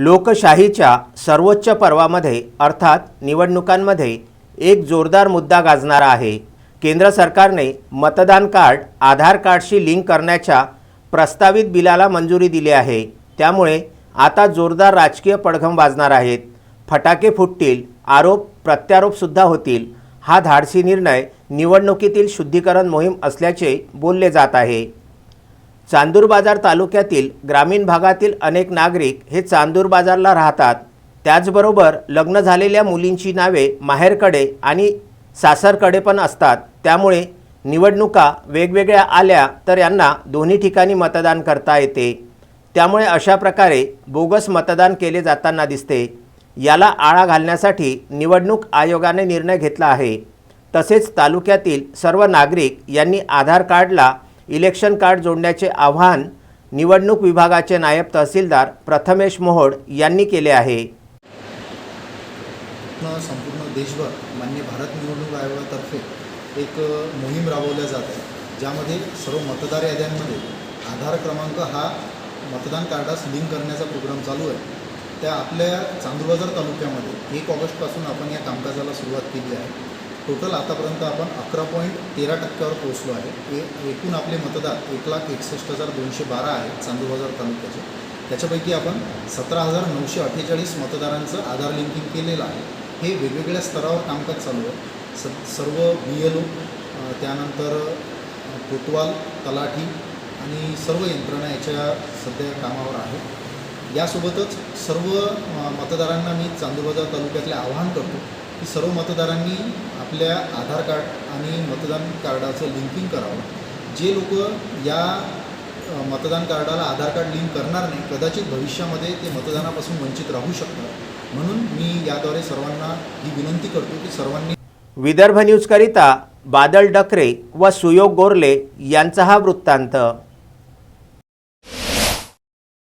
लोकशाहीच्या सर्वोच्च पर्वामध्ये अर्थात निवडणुकांमध्ये एक जोरदार मुद्दा गाजणारा आहे. केंद्र सरकारने मतदान कार्ड आधार कार्डशी लिंक करण्याच्या प्रस्तावित बिलाला मंजुरी दिली आहे. त्यामुळे आता जोरदार राजकीय पडघम वाजणार आहेत. फटाके फुटतील आरोप प्रत्यारोपसुद्धा होतील. हा धाडसी निर्णय निवडणुकीतील शुद्धीकरण मोहीम असल्याचे बोलले जात आहे. चांदूर बाजार तालुक्यातील ग्रामीण भागातील अनेक नागरिक हे चांदूर बाजारला राहतात. त्याचबरोबर लग्न झालेल्या मुलींची नावे माहेरकडे आणि सासरकडे पण असतात. त्यामुळे निवडणुका वेगवेगळ्या आल्या तर यांना दोन्ही ठिकाणी मतदान करता येते. त्यामुळे अशा प्रकारे बोगस मतदान केले जाताना दिसते. याला आळा घालण्यासाठी निवडणूक आयोगाने निर्णय घेतला आहे. तसेच तालुक्यातील सर्व नागरिक यांनी आधार कार्डला इलेक्शन कार्ड जोडण्याचे आवाहन निवडणूक विभागाचे नायब तहसीलदार प्रथमेश मोहोड यांनी केले आहे. संपूर्ण देशभर मान्य भारत निवडणूक आयोगातर्फे एक मोहीम राबवल्या जात आहे. ज्यामध्ये सर्व मतदार याद्यांमध्ये आधार क्रमांक हा मतदान कार्डास लिंक करण्याचा प्रोग्राम चालू आहे. त्या आपल्या चांदूरबाजार तालुक्यामध्ये एक ऑगस्टपासून आपण या कामकाजाला सुरुवात केली आहे. टोटल आतापर्यंत आपण अकरा पॉईंट तेरा टक्क्यावर पोहोचलो आहे. ए एकूण आपले मतदार एक लाख एकसष्ट हजार दोनशे बारा आहेत चांदूबाजार तालुक्याचे. त्याच्यापैकी आपण सतरा हजार नऊशे अठ्ठेचाळीस मतदारांचं आधार लिंकिंग केलेलं आहे. हे वेगवेगळ्या स्तरावर कामकाज चालू आहे. स सर्व बी एल ओ त्यानंतर अ, कोतवाल तलाठी आणि सर्व यंत्रणा याच्या सध्या कामावर आहे. यासोबतच सर्व मतदारांना मी चांदूरबाजार तालुक्यातले आवाहन करतो की सर्व मतदारांनी आपल्या आधार कार्ड आणि मतदान कार्डाचं लिंकिंग करावं. जे लोक या मतदान कार्डाला आधार कार्ड लिंक करणार नाही कदाचित भविष्यामध्ये ते मतदानापासून वंचित राहू शकतात. म्हणून मी याद्वारे सर्वांना ही विनंती करतो की सर्वांनी विदर्भ न्यूजकरिता बादल डकरे व सुयोग गोरले यांचा हा वृत्तांत.